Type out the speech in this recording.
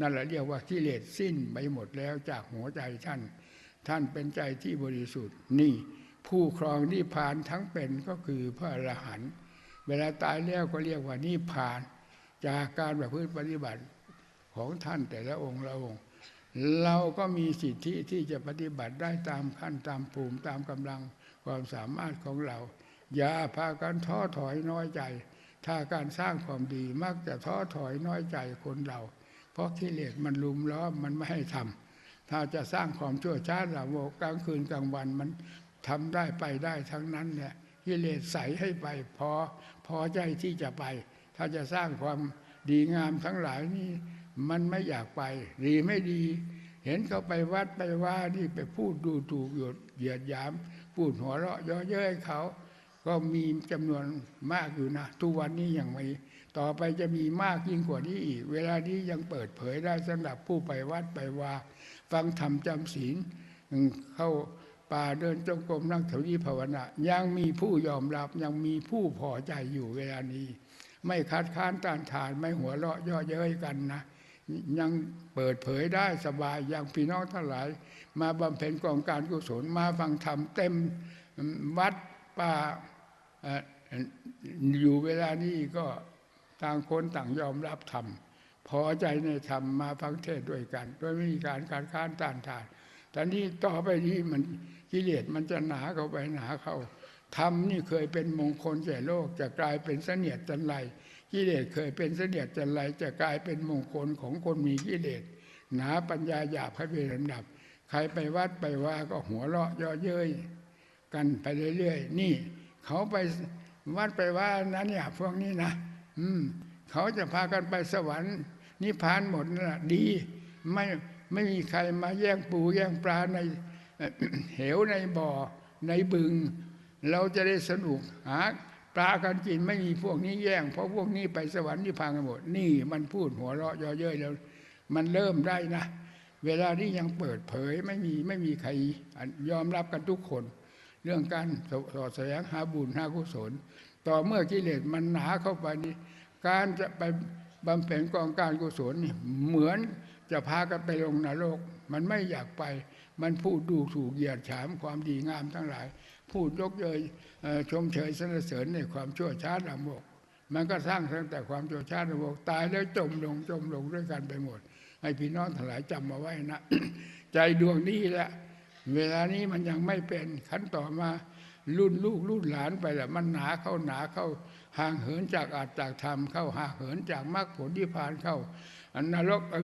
นั่นแหละเรียกว่ากิเลสสิ้นไปหมดแล้วจากหัวใจท่าน ท่านเป็นใจที่บริสุทธิ์นี่ ผู้ครองนิพพานทั้งเป็นก็คือพระอรหันต์เวลาตายแล้วก็เรียกว่านิพพาน จากการประพฤติปฏิบัติของท่านแต่ละองค์ละองค์ เราก็มีสิทธิที่จะปฏิบัติได้ตามขั้นตามภูมิตามกำลังความสามารถของเรา อย่าพากันท้อถอยน้อยใจ ถ้าการสร้างความดีมักจะท้อถอยน้อยใจคนเรา เพราะกิเลสมันลุมล้อมมันไม่ให้ทำถ้าจะสร้างความชั่วช้าละโมกกลางคืนกลางวันมันทำได้ไปได้ทั้งนั้นเนี่ยกิเลสใสให้ไปพอพอใจที่จะไป ถ้าจะสร้างความดีงามทั้งหลายนี่มันไม่อยากไปดีไม่ดี เห็นเขาไปวัดไปว่านี่ไปพูดดูถูกหยดเหยียดหยาม พูดหัวเราะย่อเย้ยเขา ก็มีจำนวนมากอยู่นะทุกวันนี้ยังไม่ต่อไปจะมีมากยิ่งกว่านี้อีก เวลานี้ยังเปิดเผยได้สำหรับผู้ไปวัดไปว่าฟังธรรมจำศีลเข้าป่าเดินจงกรมนั่งเถวนี้ภาวนายังมีผู้ยอมรับยังมีผู้พอใจอยู่เวลานี้ ไม่คัดค้านต้านทานไม่หัวเราะย่อเย้ยกันนะยังเปิดเผยได้สบายอย่างพี่น้องทั้งหลาย มาบำเพ็ญกองการกุศลมาฟังธรรมเต็มวัดป่า อยู่เวลานี้ก็ต่างคนต่างยอมรับธรรมพอใจในธรรมมาฟังเทศด้วยกัน โดยไม่มีการการค้านต้านทานแต่นี้ต่อไปนี้มันกิเลสมันจะหนาเข้าไปหนาเข้าธรรมนี่เคยเป็นมงคลแก่โลก จะกลายเป็นเสนียดจันไรกิเลสเคยเป็นเสนียดจันไรจะกลายเป็นมงคลของคนมีกิเลสหนาปัญญาหยาบให้เป็นลำดับ ใครไปวัดไปว่าก็หัวเราะย่อเย้ยกันไปเรื่อยๆนี่ เขาไปวัดไปว่านั้นเนี่ยพวกนี้นะอืมเขาจะพากันไปสวรรค์นิพพานหมดนั่นนะดี ไม่ไม่มีใครมาแย่งปูแย่งปลาในเหวในบ่อในบึง เราจะได้สนุกหาปลากันกินไม่มีพวกนี้แย่ง เพราะพวกนี้ไปสวรรค์นิพพานกันหมด นี่มันพูดหัวเราะย่อเย้ยแล้ว มันเริ่มได้นะ เวลานี้ยังเปิดเผยไม่มีไม่มีใครยอมรับกันทุกคน เรื่องการสอดแสวงหาบุญหากุศล ต่อเมื่อกิเลสมันหนาเข้าไปนี่การจะไปบำเพ็ญกองการกุศลเหมือนจะพากันไปลงนรก มันไม่อยากไป มันพูดดูถูกเหยียดฉามความดีงามทั้งหลาย พูดยกเยยเอ่อชมเชยสรรเสริญในความชั่วช้าละมกมันก็สร้างตั้งแต่ความชั่วช้าละมกตายแล้วจมลงจมลงด้วยกันไปหมด ให้พี่น้องทั้งหลายจำมาไว้นะ ใจดวงนี้แหละ เวลานี้มันยังไม่เป็นขั้นต่อมารุ่นลูกรุ่นหลานไปแหละมันหนาเข้าหนาเข้าห่างเหินจากอาจจากธรรมเข้าห่างเหินจากมรรคผลที่ผ่านเข้าอันนรก